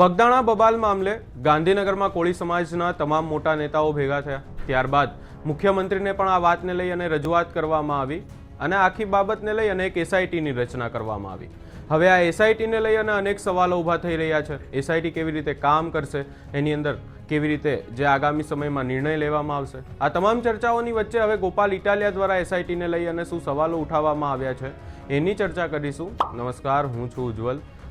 બગદાણા બબાલ મામલે ગાંધીનગરમાં કોળી સમાજના તમામ મોટા નેતાઓ ભેગા થયા. ત્યારબાદ મુખ્યમંત્રીને પણ આ વાતને લઈ અને રજૂઆત કરવામાં આવી અને આખી બાબતને લઈ અને એક એસઆઈટીની રચના કરવામાં આવી. હવે આ એસઆઈટીને લઈ અને અનેક સવાલો ઊભા થઈ રહ્યા છે. એસઆઈટી કેવી રીતે કામ કરશે, એની અંદર કેવી રીતે જે આગામી સમયમાં નિર્ણય લેવામાં આવશે, આ તમામ ચર્ચાઓની વચ્ચે હવે ગોપાલ ઇટાલિયા દ્વારા એસઆઈટીને લઈ અને શું સવાલો ઉઠાવવામાં આવ્યા છે, એની ચર્ચા કરીશું. નમસ્કાર, હું છું ઉજ્જવલ.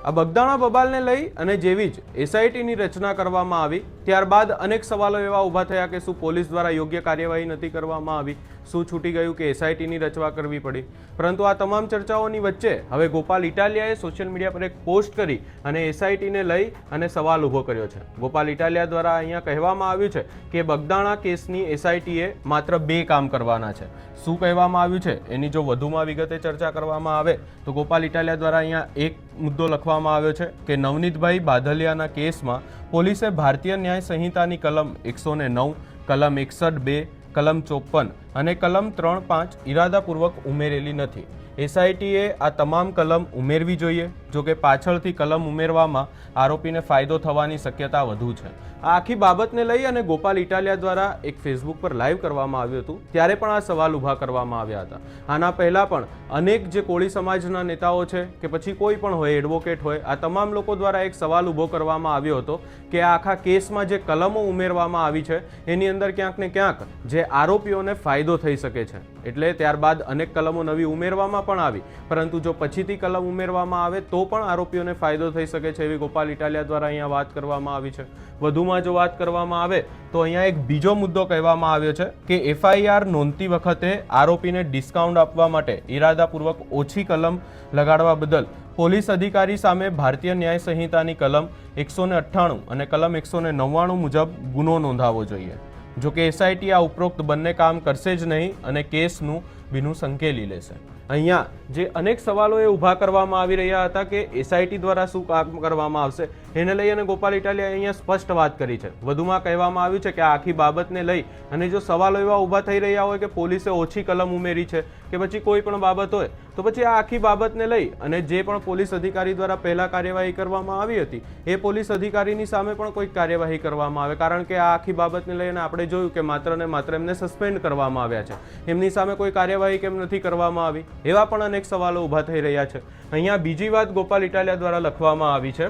આ બગદાણા બબાલને લઈ અને જેવી જ એસઆઈટીની રચના કરવામાં આવી, ત્યારબાદ અનેક સવાલો એવા ઊભા થયા કે શું પોલીસ દ્વારા યોગ્ય કાર્યવાહી નથી કરવામાં આવી, શું છૂટી ગયું કે એસઆઈટીની રચવા કરવી પડી. પરંતુ આ તમામ ચર્ચાઓની વચ્ચે હવે ગોપાલ ઇટાલિયાએ સોશિયલ મીડિયા પર એક પોસ્ટ કરી અને એસઆઈટીને લઈ અને સવાલ ઊભો કર્યો છે. ગોપાલ ઇટાલિયા દ્વારા અહીંયા કહેવામાં આવ્યું છે કે બગદાણા કેસની એસઆઈટીએ માત્ર બે કામ કરવાના છે. શું કહેવામાં આવ્યું છે? એની જો વધુમાં વિગતે ચર્ચા કરવામાં આવે, તો ગોપાલ ઇટાલિયા દ્વારા અહીંયા એક મુદ્દો લખવામાં આવ્યો છે કે નવનીતભાઈ બાદલિયાના કેસમાં પોલીસે ભારતીય ન્યાય સંહિતાની કલમ એકસો ને નવ, કલમ એકસઠ બે, કલમ ચોપન અને કલમ ત્રણ પાંચ ઇરાદાપૂર્વક ઉમેરેલી નથી. એસઆઈટીએ આ તમામ કલમ ઉમેરવી જોઈએ, જો કે પાછળથી કલમ ઉમેરવામાં આરોપીને ફાયદો થવાની શક્યતા વધુ છે. આ આખી બાબતને લઈ અને ગોપાલ ઇટાલિયા દ્વારા એક ફેસબુક પર લાઈવ કરવામાં આવ્યું હતું, ત્યારે પણ આ સવાલ ઊભા કરવામાં આવ્યા હતા. આના પહેલાં પણ અનેક જે કોળી સમાજના નેતાઓ છે કે પછી કોઈ પણ હોય, એડવોકેટ હોય, આ તમામ લોકો દ્વારા એક સવાલ ઊભો કરવામાં આવ્યો હતો કે આ આખા કેસમાં જે કલમો ઉમેરવામાં આવી છે, એની અંદર ક્યાંક ને ક્યાંક જે આરોપીઓને ફાયદો થઈ શકે છે. એટલે ત્યારબાદ અનેક કલમો નવી ઉમેરવામાં પણ આવી. પરંતુ જો પછીથી કલમ ઉમેરવામાં આવે, તો પણ આરોપીઓને ફાયદો થઈ શકે છે એવી ગોપાલ ઇટાલિયા દ્વારા અહીંયા વાત કરવામાં આવી છે. વધુમાં જો વાત કરવામાં આવે, તો અહીંયા એક બીજો મુદ્દો કહેવામાં આવ્યો છે કે એફઆઈઆર નોંધતી વખતે આરોપીને ડિસ્કાઉન્ટ આપવા માટે ઇરાદાપૂર્વક ઓછી કલમ લગાડવા બદલ પોલીસ અધિકારી સામે ભારતીય ન્યાય સંહિતાની કલમ એકસો અઠ્ઠાણું અને કલમ એકસો નવ્વાણું મુજબ ગુનો નોંધાવવો જોઈએ. જો કે એસઆઈટી આ ઉપરોક્ત બંને કામ કરશે જ નહીં અને કેસનું ભીનું સંકેલી લેશે. અહીંયા જે અનેક સવાલો એ ઊભા કરવામાં આવી રહ્યા હતા કે એસઆઈટી દ્વારા શું કામ કરવામાં આવશે, એને લઈ અને ગોપાલ ઇટાલિયાએ અહીંયા સ્પષ્ટ વાત કરી છે. વધુમાં કહેવામાં આવ્યું છે કે આ આખી બાબતને લઈ અને જો સવાલો એવા ઊભા થઈ રહ્યા હોય કે પોલીસે ઓછી કલમ ઉમેરી છે કે પછી કોઈ પણ બાબત હોય, તો પછી આ આખી બાબતને લઈ અને જે પણ પોલીસ અધિકારી દ્વારા પહેલા કાર્યવાહી કરવામાં આવી હતી, એ પોલીસ અધિકારીની સામે પણ કોઈ કાર્યવાહી કરવામાં આવે. કારણ કે આ આખી બાબતને લઈને આપણે જોયું કે માત્ર ને માત્ર એમને સસ્પેન્ડ કરવામાં આવ્યા છે. એમની સામે કોઈ કાર્યવાહી કેમ નથી કરવામાં આવી? એવા પણ અનેક સવાલો ઊભા થઈ રહ્યા છે. અહીંયા બીજી વાત ગોપાલ ઇટાલિયા દ્વારા લખવામાં આવી છે.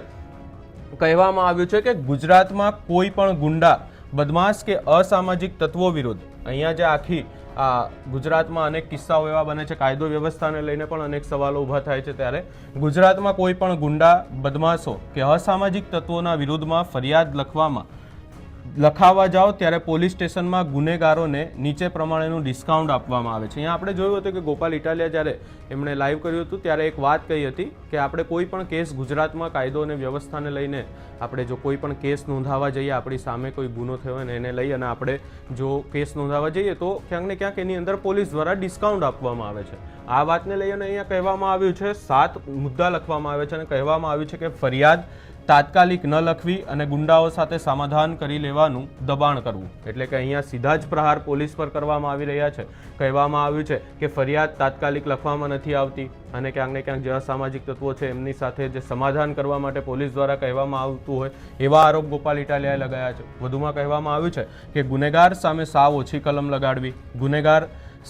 કહેવામાં આવ્યું છે કે ગુજરાતમાં કોઈ પણ ગુંડા, બદમાશ કે અસામાજિક તત્વો વિરુદ્ધ, અહીંયા જે આખી, આ ગુજરાતમાં અનેક કિસ્સાઓ એવા બને છે, કાયદો વ્યવસ્થાને લઈને પણ અનેક સવાલો ઊભા થાય છે ત્યારે, ગુજરાતમાં કોઈ પણ ગુંડા, બદમાશો કે અસામાજિક તત્વોના વિરુદ્ધમાં ફરિયાદ લખવામાં લખાવવા જાઓ ત્યારે પોલીસ સ્ટેશનમાં ગુનેગારોને નીચે પ્રમાણેનું ડિસ્કાઉન્ટ આપવામાં આવે છે. અહીંયા આપણે જોયું હતું કે ગોપાલ ઇટાલિયા જ્યારે એમણે લાઈવ કર્યું હતું ત્યારે એક વાત કહી હતી કે આપણે કોઈ પણ કેસ ગુજરાતમાં કાયદો અને વ્યવસ્થાને લઈને આપણે જો કોઈ પણ કેસ નોંધાવવા જઈએ, આપણી સામે કોઈ ગુનો થયો ને એને લઈ અને આપણે જો કેસ નોંધાવવા જઈએ તો ક્યાંક ને ક્યાંક એની અંદર પોલીસ દ્વારા ડિસ્કાઉન્ટ આપવામાં આવે છે. આ વાતને લઈ અને અહીંયા કહેવામાં આવ્યું છે, સાત મુદ્દા લખવામાં આવે છે અને કહેવામાં આવ્યું છે કે ફરિયાદ તાત્કાલિક ન લખવી અને ગુંડાઓ સાથે સમાધાન કરી લેવાનું દબાણ કરવું. એટલે કે અહીંયા સીધા જ પ્રહાર પોલીસ પર કરવામાં આવી રહ્યા છે. કહેવામાં આવ્યું છે કે ફરિયાદ તાત્કાલિક લખવામાં નથી આવતી અને ક્યાંક ને ક્યાંક જે અસામાજિક તત્વો છે એમની સાથે જે સમાધાન કરવા માટે પોલીસ દ્વારા કહેવામાં આવતું હોય એવા આરોપ ગોપાલ ઇટાલિયાએ લગાયા છે. વધુમાં કહેવામાં આવ્યું છે કે ગુનેગાર સામે સાવ ઓછી કલમ લગાડવી, ગુનેગાર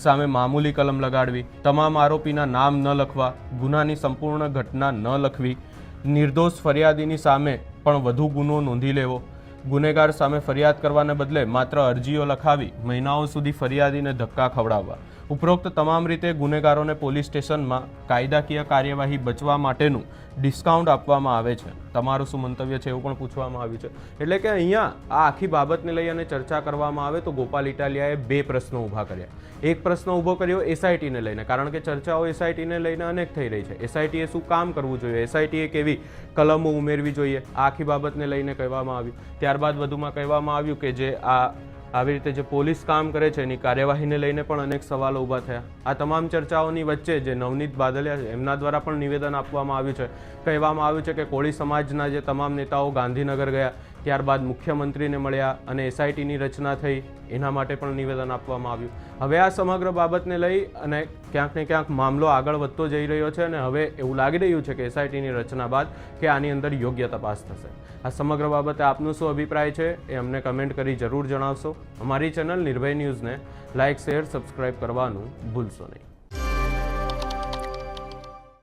સામે મામૂલી કલમ લગાડવી, તમામ આરોપીના નામ ન લખવા, ગુનાની સંપૂર્ણ ઘટના ન લખવી નિર્દોષ ફરિયાદીની સામે પણ વધુ ગુનો નોંધી લેવો. ગુનેગાર સામે ફરિયાદ કરવાને બદલે માત્ર અરજીઓ લખાવી મહિનાઓ સુધી ફરિયાદીને ધક્કા ખવડાવવા. ઉપરોક્ત તમામ રીતે ગુનેગારોને પોલીસ સ્ટેશનમાં કાયદાકીય કાર્યવાહી બચવા માટેનું ડિસ્કાઉન્ટ આપવામાં આવે છે. તમારું શું મંતવ્ય છે એવું પણ પૂછવામાં આવ્યું છે. એટલે કે અહીંયા આ આખી બાબતને લઈ અને ચર્ચા કરવામાં આવે તો ગોપાલ ઇટાલિયાએ બે પ્રશ્નો ઊભા કર્યા. એક પ્રશ્ન ઊભો કર્યો એસઆઈટીને લઈને, કારણ કે ચર્ચાઓ એસઆઈટીને લઈને અનેક થઈ રહી છે. એસઆઈટીએ શું કામ કરવું જોઈએ? એસઆઈટીએ કેવી કલમો ઉમેરવી જોઈએ? આ આખી બાબતને લઈને કહેવામાં આવ્યું. ત્યારબાદ વધુમાં કહેવામાં આવ્યું કે જે આ આવી રીતે જે પોલીસ કામ કરે છે, એની કાર્યવાહીને લઈને પણ અનેક સવાલો ઊભા થયા. આ તમામ ચર્ચાઓની વચ્ચે જે નવનીત બાદલિયા છે, એમના દ્વારા પણ નિવેદન આપવામાં આવ્યું છે. કહેવામાં આવ્યું છે કે કોળી સમાજના જે તમામ નેતાઓ ગાંધીનગર ગયા ત્યારબાદ મુખ્યમંત્રીને મળ્યા અને એસઆઈટીની રચના થઈ. એના માટે પણ નિવેદન આપવામાં આવ્યું. હવે આ સમગ્ર બાબતને લઈ અને ક્યાંક ને ક્યાંક મામલો આગળ વધતો જઈ રહ્યો છે અને હવે એવું લાગી રહ્યું છે કે એસઆઈટીની રચના બાદ કે આની અંદર યોગ્ય તપાસ થશે. આ સમગ્ર બાબતે આપનો શું અભિપ્રાય છે એ અમને કમેન્ટ કરી જરૂર જણાવશો. અમારી ચેનલ નિર્ભય ન્યૂઝને લાઇક શેર, સબસ્ક્રાઇબ કરવાનું ભૂલશો નહીં.